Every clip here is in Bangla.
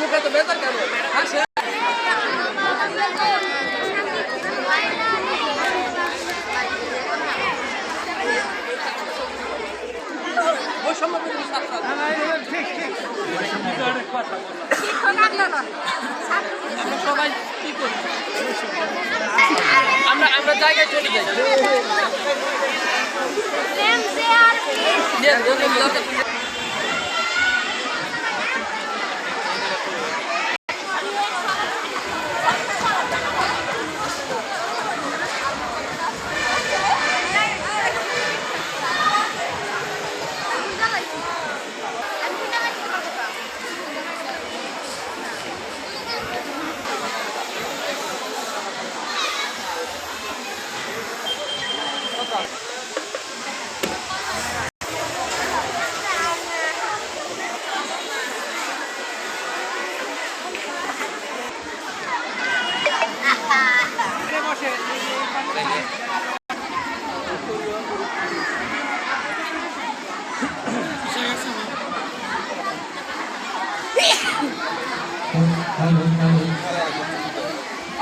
মুখে তো বেতার কেন করি আমরা আমরা জায়গায় চলে যাই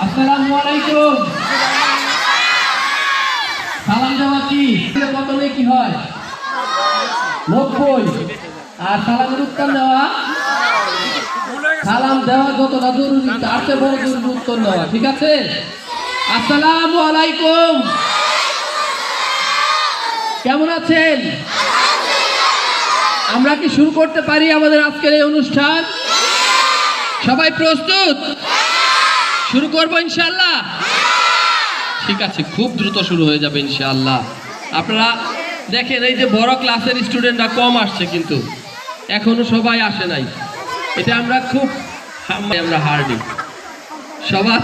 আসসালামু সালাম কি কি হয়? নব্বই। আর উত্তর সালাম দেওয়া যতটা জরুরি, তার চেয়ে বড় জরুরি উত্তর ঠিক আছে? আসসালামু আলাইকুম। কেমন আছেন? আমরা কি শুরু করতে পারি আমাদের আজকের এই অনুষ্ঠান? সবাই প্রস্তুত? শুরু করব ইনশাল্লাহ ঠিক আছে, খুব দ্রুত শুরু হয়ে যাবে ইনশাল্লাহ আপনারা দেখেন, এই যে বড় ক্লাসের স্টুডেন্টরা কম আসছে কিন্তু। এখনও সবাই আসে নাই। এটা আমরা খুব আমরা হারনি সবার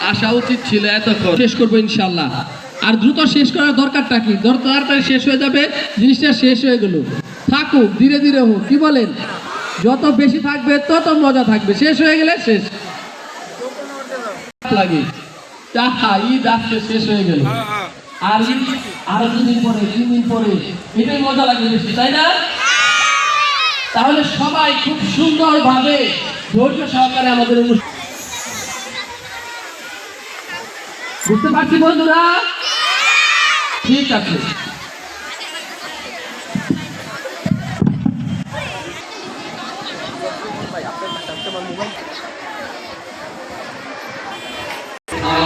আসা উচিত ছিল এতক্ষণ। শেষ করব ইনশাল্লাহ আর দ্রুত শেষ করার দরকারটা কি? দর- তাড়াতাড়ি শেষ হয়ে যাবে, জিনিসটা শেষ হয়ে গেল। থাকুক, ধীরে ধীরে হোক। কি বলেন? যত বেশি থাকবে তত মজা থাকবে। শেষ হয়ে গেলে শেষ। লাগে। ঈদ আজকে শেষ হয়ে গেল। আর ঈদ আরও দুদিন পরে তিন দিন পরে। এটাই মজা লাগে বেশি তাই না? তাহলে সবাই খুব সুন্দর ভাবে ধৈর্য সহকারে আমাদের অনুষ্ঠান বুঝতে পারছি বন্ধুরা? ঠিক আছে।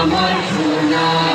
আমার সোনা।